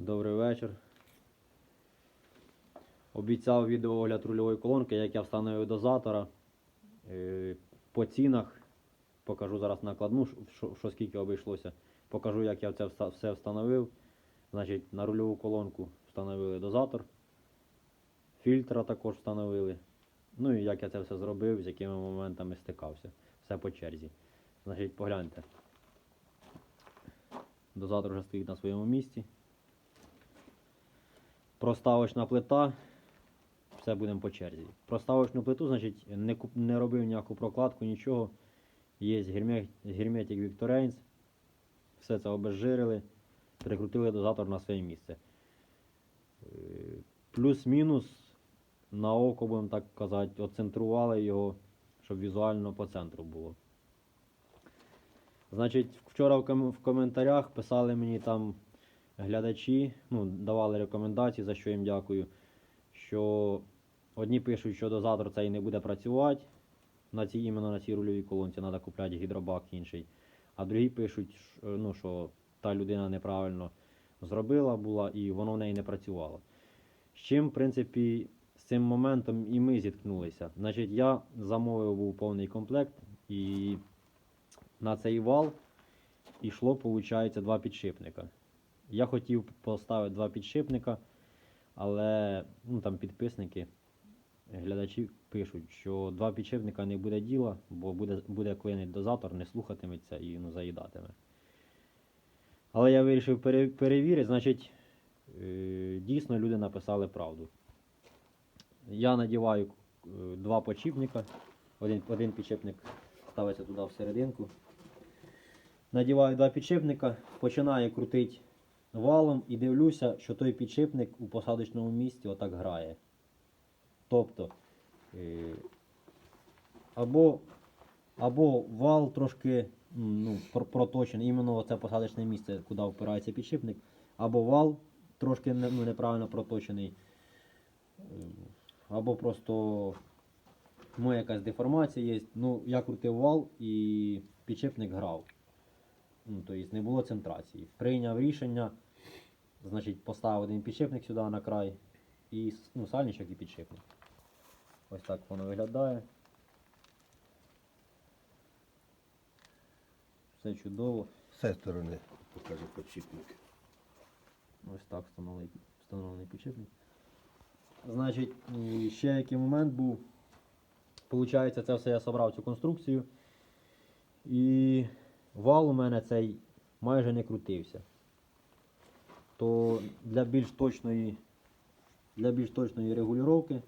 Добрий вечір. Обіцяв відеоогляд рульової колонки, як я встановив дозатора. Е, По цінах покажу зараз накладну, що, скільки обійшлося. Покажу, як я це все встановив. Значить, на рульову колонку встановили дозатор. Фільтра також встановили. Ну і як я це все зробив, з якими моментами стикався. Все по черзі. Значить, погляньте. Дозатор вже стоїть на своєму місці. Проставочна плита. Все будемо по черзі. Проставочну плиту, значить, не, куп- не робив ніяку прокладку, нічого. Є герметик Victorines. Все це обезжирили, прикрутили дозатор на своє місце. Е, Плюс-мінус на око, будемо так казати, оцентрували його, щоб візуально по центру було. Значить, вчора в коментарях писали мені там глядачі, ну, давали рекомендації, за що їм дякую. Що одні пишуть, що дозатор цей не буде працювати. На цій, іменно на цій рульовій колонці треба купляти гідробак інший. А другі пишуть, ш- ну, що та людина неправильно зробила була і воно в неї не працювало. З чим, в принципі, з цим моментом і ми зіткнулися. Значить, я замовив був повний комплект і на цей вал йшло, виходить, два підшипника. Я хотів поставити два підшипника, але ну, там підписники, глядачі пишуть, що два підшипника не буде діла, бо буде, буде клинить дозатор, не слухатиметься і ну, заїдатиме. Але я вирішив пере, перевірити, значить, е, дійсно люди написали правду. Я надіваю е, два підшипника, один, один підшипник ставиться туди всерединку. Надіваю два підшипника, починаю крутити валом і дивлюся, що той підшипник у посадочному місці отак грає. Тобто е, або, або вал трошки ну, проточений, іменно це посадочне місце, куди впирається підшипник, або вал трошки ну, неправильно проточений, е, або просто ну, якась деформація є. Ну, я крутив вал і підшипник грав. Ну, тобто не було центрації. Прийняв рішення, значить, поставив один підшипник сюди на край і ну, сальничок і підшипник. Ось так воно виглядає. Все чудово. З цієї сторони покажи подшипник. Ось так встановлений, встановлений підшипник. Значить, ще який момент був. Получається, це все я собрав цю конструкцію. І вал у мене цей майже не крутився. То для більш точної, для більш точної регулювання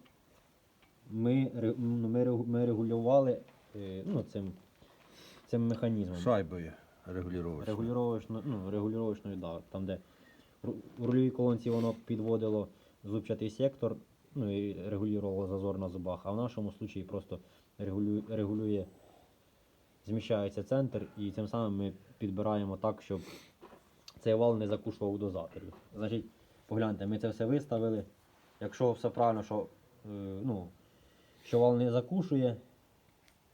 ми, ну, ми, ми регулювали е, ну, цим, цим механізмом. Шайбою регулювачною. Регулювачно, ну, регулювачною, да, там, де в рульовій колонці воно підводило зубчатий сектор, ну і регулювало зазор на зубах, а в нашому случаї просто регулює, регулює зміщається центр, і тим самим ми підбираємо так, щоб цей вал не закушував у дозаторі. Значить, погляньте, ми це все виставили. Якщо все правильно, що, е, ну, що вал не закушує,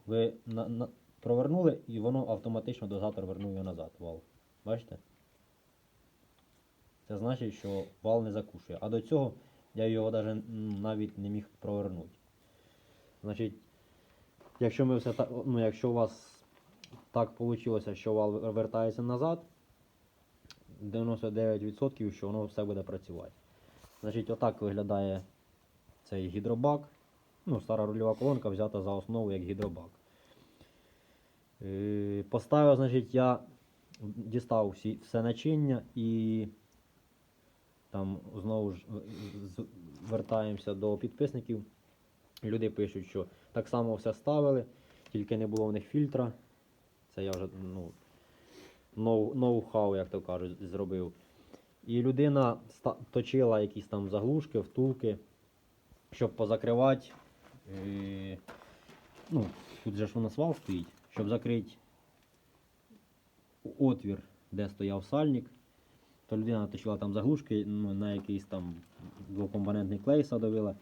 ви на, на, провернули і воно автоматично дозатор вернув його назад. Вал. Бачите? Це значить, що вал не закушує. А до цього я його м, навіть не міг провернути. Значить, якщо ми все так, ну, якщо у вас так вийшло, що вал вертається назад, 99% що воно все буде працювати. Значить, отак виглядає цей гідробак. Ну, стара рульова колонка взята за основу як гідробак. Е, Поставив, значить, я дістав всі, все начиння і там знову ж в- з- вертаємося до підписників. Люди пишуть, що так само все ставили, тільки не було в них фільтра. Це я вже ну, ноу-хау, як то кажуть, зробив. І людина точила якісь там заглушки, втулки, щоб позакривати. Е, ну, тут же ж у нас вал стоїть, щоб закрити отвір, де стояв сальник, то людина точила там заглушки ну, на якийсь там двокомпонентний клей садовила.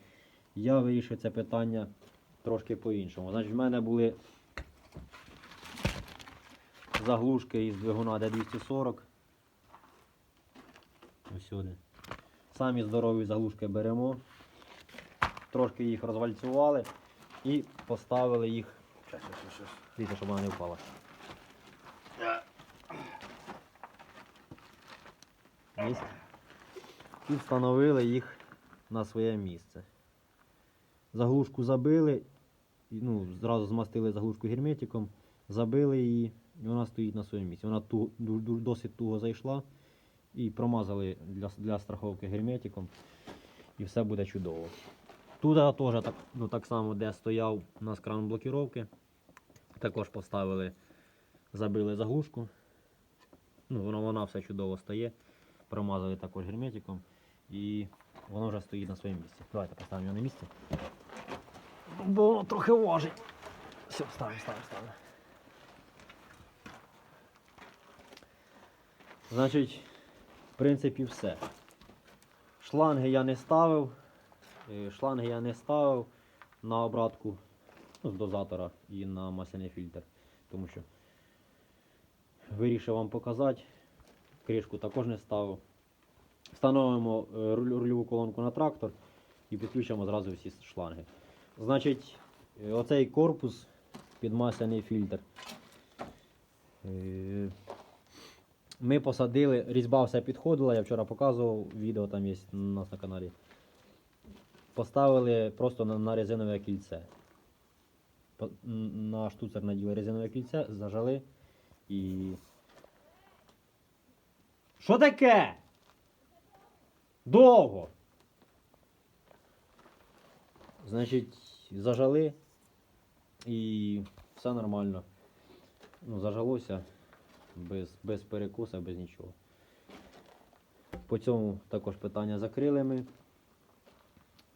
Я вирішив це питання трошки по-іншому. Значить, в мене були заглушки із двигуна D240. Ось сюди. Самі здорові заглушки беремо. Трошки їх розвальцювали і поставили їх. Дивіться, щоб вона не впала. Єсть. І встановили їх на своє місце. Заглушку забили, ну, зразу змастили заглушку герметиком, забили її, і вона стоїть на своєму місці. Вона ту, досить туго зайшла і промазали для, для страховки герметиком. І все буде чудово. Тут теж так, ну, так само, де стояв у нас кран блокіровки. Також поставили, забили заглушку. Ну, воно, вона все чудово стає. Промазали також герметиком. І воно вже стоїть на своєму місці. Давайте поставимо його на місце. Бо воно трохи важить. Все, ставимо, ставимо, ставимо. Значить, в принципі, все. Шланги я не ставив. Е, Шланги я не ставив на обратку ну, з дозатора і на масляний фільтр. Тому що вирішив вам показати. Кришку також не ставив. Встановимо е, рульову колонку на трактор і підключимо зразу всі шланги. Значить, е, оцей корпус під масляний фільтр. Ми посадили, різьба все підходила, я вчора показував, відео там є у нас на каналі. Поставили просто на, на резинове кільце. На штуцер наділи резинове кільце, зажали і. Що таке? Довго. Значить, зажали і все нормально. Ну, зажалося без, без перекуса, без нічого. По цьому також питання закрили ми.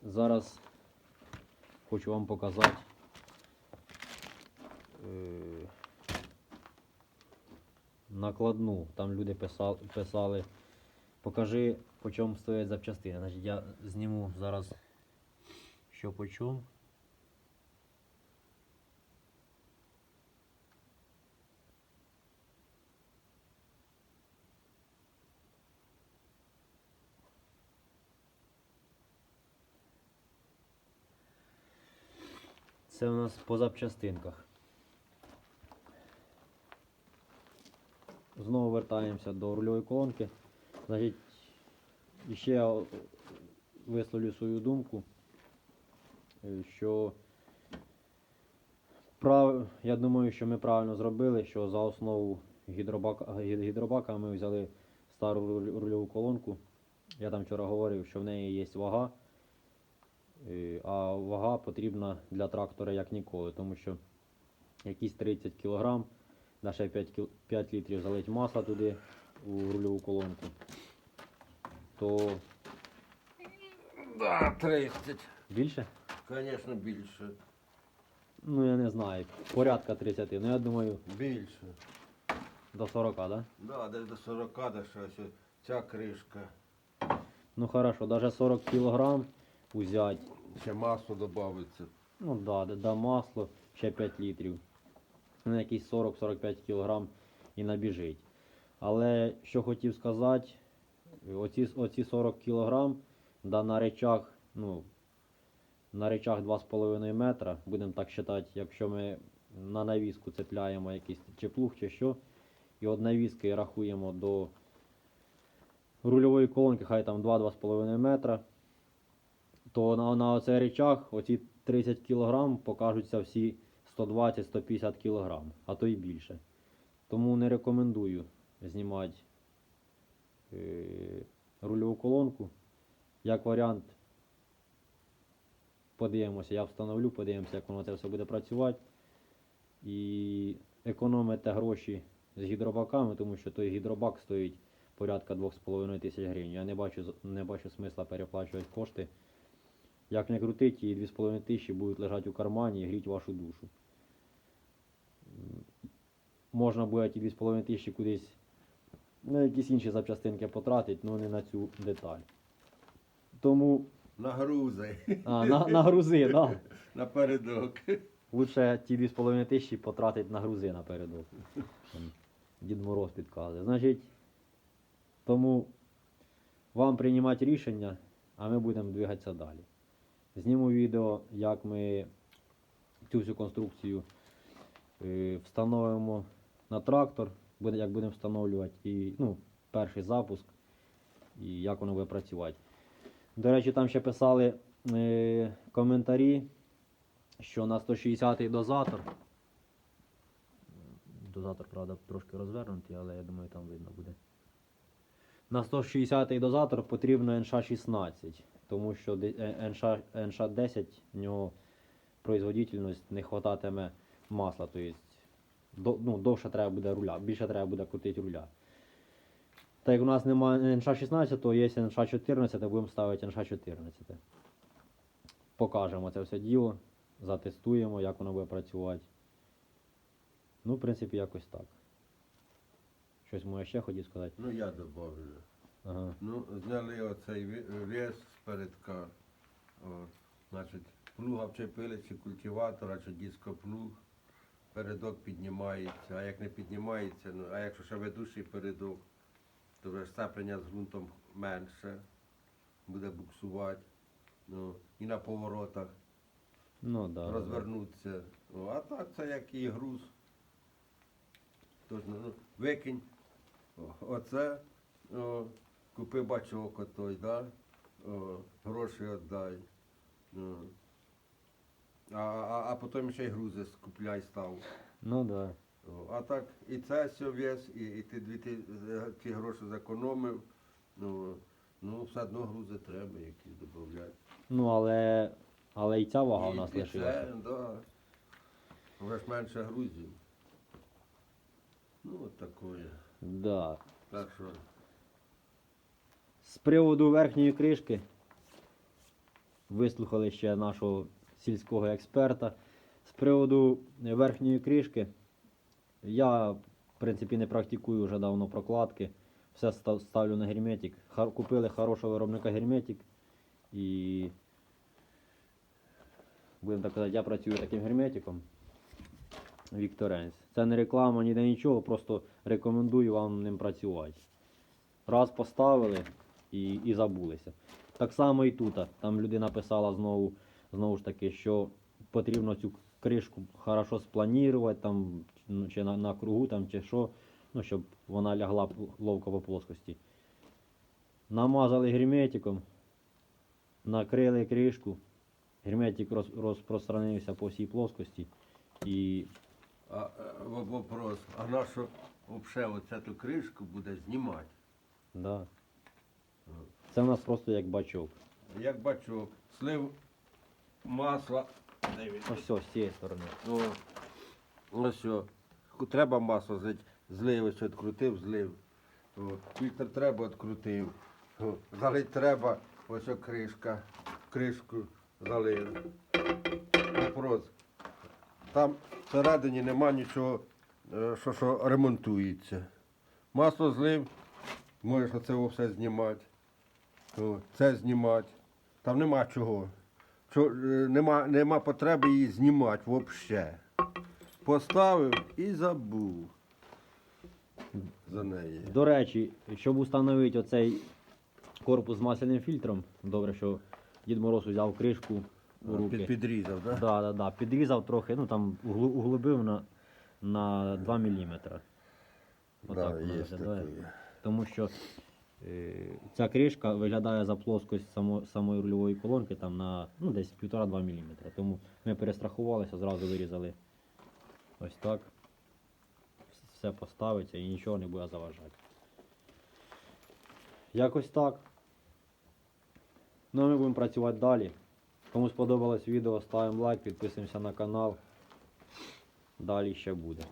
Зараз хочу вам показати. е, Накладну. Там люди писали, писали покажи, по чому стоять запчастини. Значить, я зніму зараз, що по чому. Це у нас по запчастинках. Знову вертаємося до рульової колонки. Значить, ще я висловлю свою думку, е, що прав... я думаю, що ми правильно зробили, що за основу гідробака, гідробака ми взяли стару рульову колонку. Я там вчора говорив, що в неї є вага. Е, А вага потрібна для трактора як ніколи, тому що якісь 30 кг, на ще 5, 5 літрів залить масла туди у рульову колонку, то Да, 30. більше? Звісно, більше. Ну я не знаю, порядка 30. Ну я думаю Більше. до 40, так? Да? Да, десь до 40, де щось. Ця кришка. Ну хорошо, навіть 40 кг взяти. Ще масло додається. Ну да, да, масло, ще 5 літрів. Ну, якісь 40-45 кг і набіжить. Але що хотів сказати, оці, оці 40 кг, да на речах, ну, на речах 2,5 метра, будемо так вважати, якщо ми на навіску цепляємо якийсь чи чи що, і от навіски рахуємо до рульової колонки, хай там 2-2,5 метра, то на, на оцей речах оці 30 кг покажуться всі 120-150 кг, а то й більше. Тому не рекомендую знімати е, рульову колонку. Як варіант, подивимося, я встановлю, подивимося, як воно це все буде працювати. І економите гроші з гідробаками, тому що той гідробак стоїть порядка 2,5 тисяч гривень. Я не бачу, не бачу смисла переплачувати кошти. Як не крутить, ті 2,5 тисячі будуть лежати у кармані і гріти вашу душу. Можна буде ті 2,5 тисячі кудись на якісь інші запчастинки потратити, але не на цю деталь. Тому Нагрузи. а, на, на грузи, да. Напередок. Лучше ті 2,5 тисячі потратити на грузи напередок. Дід Мороз підказує. Значить, тому вам приймати рішення, а ми будемо двигатися далі. Зніму відео, як ми цю всю конструкцію е, встановимо на трактор, як будемо встановлювати, і ну, перший запуск, і як воно буде працювати. До речі, там ще писали е, коментарі, що на 160-й дозатор. Дозатор, правда, трошки розвернутий, але я думаю, там видно буде. На 160-й дозатор потрібно НШ-16, тому що де- е, НШ, НШ-10 в нього производительність не хвататиме масла, тобто ну, довше треба буде руля, більше треба буде крутити руля. Так як у нас немає НШ-16, то є НШ-14, будемо ставити НШ-14. Покажемо це все діло, затестуємо, як воно буде працювати. Ну, в принципі, якось так. Щось моє ще хотів сказати. Ну я добавлю. Ага. Ну, зняли оцей вес з передка. Значить, плуга вчепили чи культиватора, чи дископлуг. Передок піднімається, а як не піднімається, ну, а якщо ще ведучий передок, то вже сцеплення з ґрунтом менше, буде буксувати. Ну, і на поворотах Ну, да, да. розвернутися. Ну, а так це як і груз. Тож, ну, викинь оце, о, купи бачок отой, да? о, гроші віддай. Ну. А, а, а потім ще й грузи скупляй став. Ну да. О, а так і це все вес, і, і ти дві ті, е, ті гроші зекономив. Ну, ну, все одно грузи треба якісь додати. Ну, але, але і ця вага у І- нас і лишилася. Це, да. Вже ж менше грузів. Ну, от такое. Да. Так що, З приводу верхньої кришки вислухали ще нашого сільського експерта. З приводу верхньої кришки я, в принципі, не практикую вже давно прокладки. Все ставлю на герметик. Купили хорошого виробника герметик. І будемо так казати, я працюю таким герметиком. Вікторенс. Це не реклама, ніде нічого, просто рекомендую вам ним працювати. Раз поставили і, і забулися. Так само і тут. Там людина писала знову, знову ж таки, що потрібно цю кришку хорошо спланувати, там, ну, чи на, на кругу, там, чи що, ну, щоб вона лягла ловко по плоскості. Намазали герметиком, накрили кришку, герметик роз, розпространився по всій плоскості. І а, е, вопрос, а на що взагалі оцю кришку буде знімати? да. Це в нас просто як бачок. Як бачок, слив масла. Дивіться. Ось все, з цієї сторони. О, ось що. Треба масло злив, ось відкрутив, злив. О, фільтр треба відкрутив. О, залить треба, ось о кришка. Кришку залив. Вопрос. Там всередині нема нічого, е, що, що ремонтується. Масло злив, можеш оце все знімати. Це знімати. Там нема чого. Чо, е, нема, нема потреби її знімати взагалі. Поставив і забув за неї. До речі, щоб установити оцей корпус з масляним фільтром, добре, що Дід Мороз взяв кришку у руки. Під, підрізав, так? Да? Да, да, да. Підрізав трохи, ну там углу- углубив на, на 2 мм. Отак воно виглядає. Тому що е, ця кришка виглядає за плоскость само, самої рульової колонки там на ну, десь 1,5-2 мм. Тому ми перестрахувалися, зразу вирізали ось так. Все поставиться і нічого не буде заважати. Якось так. Ну а ми будемо працювати далі. Кому сподобалось відео, ставимо лайк, підписуємося на канал. Далі ще буде.